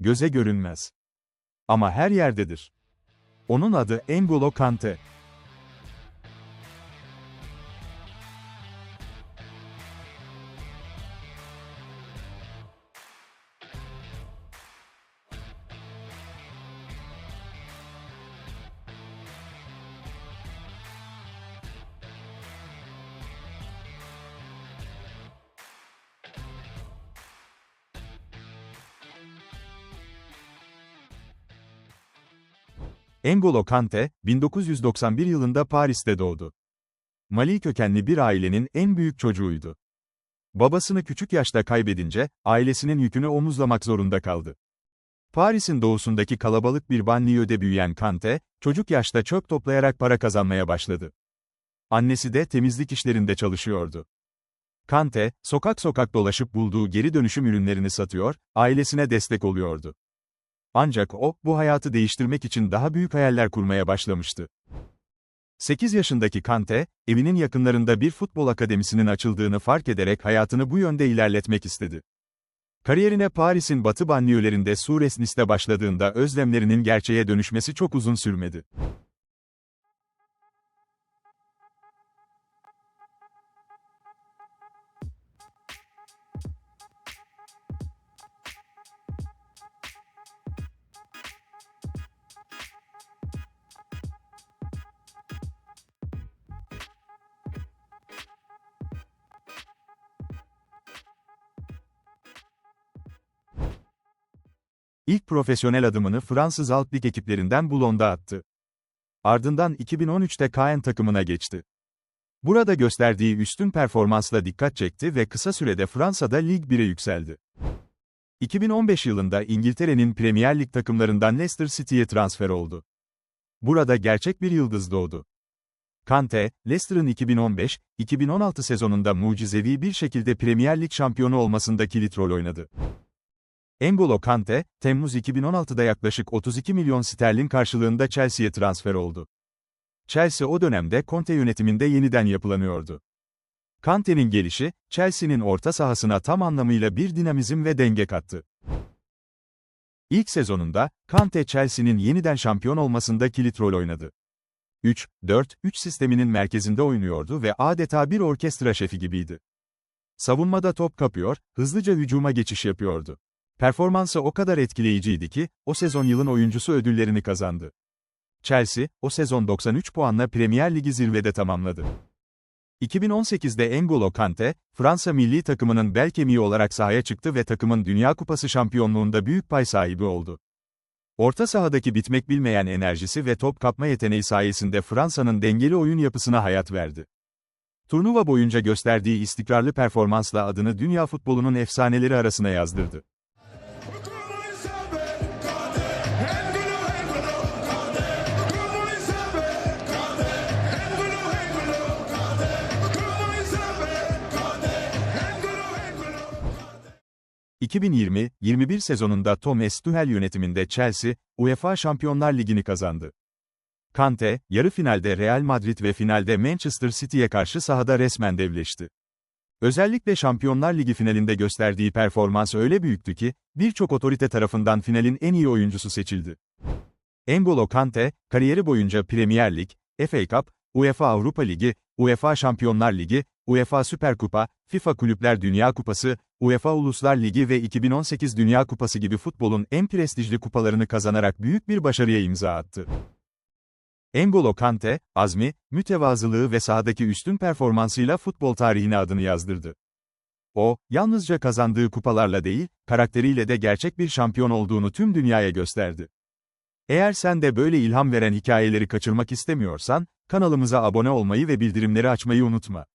göze görünmez. Ama her yerdedir. Onun adı N'Golo Kante. N'Golo Kante, 1991 yılında Paris'te doğdu. Mali kökenli bir ailenin en büyük çocuğuydu. Babasını küçük yaşta kaybedince, ailesinin yükünü omuzlamak zorunda kaldı. Paris'in doğusundaki kalabalık bir banliyöde büyüyen Kante, çocuk yaşta çöp toplayarak para kazanmaya başladı. Annesi de temizlik işlerinde çalışıyordu. Kante, sokak sokak dolaşıp bulduğu geri dönüşüm ürünlerini satıyor, ailesine destek oluyordu. Ancak o, bu hayatı değiştirmek için daha büyük hayaller kurmaya başlamıştı. 8 yaşındaki Kante, evinin yakınlarında bir futbol akademisinin açıldığını fark ederek hayatını bu yönde ilerletmek istedi. Kariyerine Paris'in batı banliyölerinde Suresnis'te başladığında özlemlerinin gerçeğe dönüşmesi çok uzun sürmedi. İlk profesyonel adımını Fransız Alt Lig ekiplerinden Boulon'da attı. Ardından 2013'te Caen takımına geçti. Burada gösterdiği üstün performansla dikkat çekti ve kısa sürede Fransa'da Lig 1'e yükseldi. 2015 yılında İngiltere'nin Premier Lig takımlarından Leicester City'ye transfer oldu. Burada gerçek bir yıldız doğdu. Kante, Leicester'ın 2015-2016 sezonunda mucizevi bir şekilde Premier Lig şampiyonu olmasında kilit rol oynadı. N'Golo Kante, Temmuz 2016'da yaklaşık 32 milyon sterlin karşılığında Chelsea'ye transfer oldu. Chelsea o dönemde Conte yönetiminde yeniden yapılanıyordu. Kante'nin gelişi, Chelsea'nin orta sahasına tam anlamıyla bir dinamizm ve denge kattı. İlk sezonunda, Kante Chelsea'nin yeniden şampiyon olmasında kilit rol oynadı. 3-4-3 sisteminin merkezinde oynuyordu ve adeta bir orkestra şefi gibiydi. Savunmada top kapıyor, hızlıca hücuma geçiş yapıyordu. Performansı o kadar etkileyiciydi ki, o sezon yılın oyuncusu ödüllerini kazandı. Chelsea, o sezon 93 puanla Premier Ligi zirvede tamamladı. 2018'de N'Golo Kante, Fransa milli takımının bel kemiği olarak sahaya çıktı ve takımın Dünya Kupası şampiyonluğunda büyük pay sahibi oldu. Orta sahadaki bitmek bilmeyen enerjisi ve top kapma yeteneği sayesinde Fransa'nın dengeli oyun yapısına hayat verdi. Turnuva boyunca gösterdiği istikrarlı performansla adını dünya futbolunun efsaneleri arasına yazdırdı. 2020-21 sezonunda Thomas Tuchel yönetiminde Chelsea, UEFA Şampiyonlar Ligi'ni kazandı. Kante, yarı finalde Real Madrid ve finalde Manchester City'ye karşı sahada resmen devleşti. Özellikle Şampiyonlar Ligi finalinde gösterdiği performans öyle büyüktü ki, birçok otorite tarafından finalin en iyi oyuncusu seçildi. N'Golo Kante, kariyeri boyunca Premier Lig, FA Cup, UEFA Avrupa Ligi, UEFA Şampiyonlar Ligi, UEFA Süper Kupa, FIFA Kulüpler Dünya Kupası, UEFA Uluslar Ligi ve 2018 Dünya Kupası gibi futbolun en prestijli kupalarını kazanarak büyük bir başarıya imza attı. N'Golo Kante, azmi, mütevazılığı ve sahadaki üstün performansıyla futbol tarihine adını yazdırdı. O, yalnızca kazandığı kupalarla değil, karakteriyle de gerçek bir şampiyon olduğunu tüm dünyaya gösterdi. Eğer sen de böyle ilham veren hikayeleri kaçırmak istemiyorsan, kanalımıza abone olmayı ve bildirimleri açmayı unutma.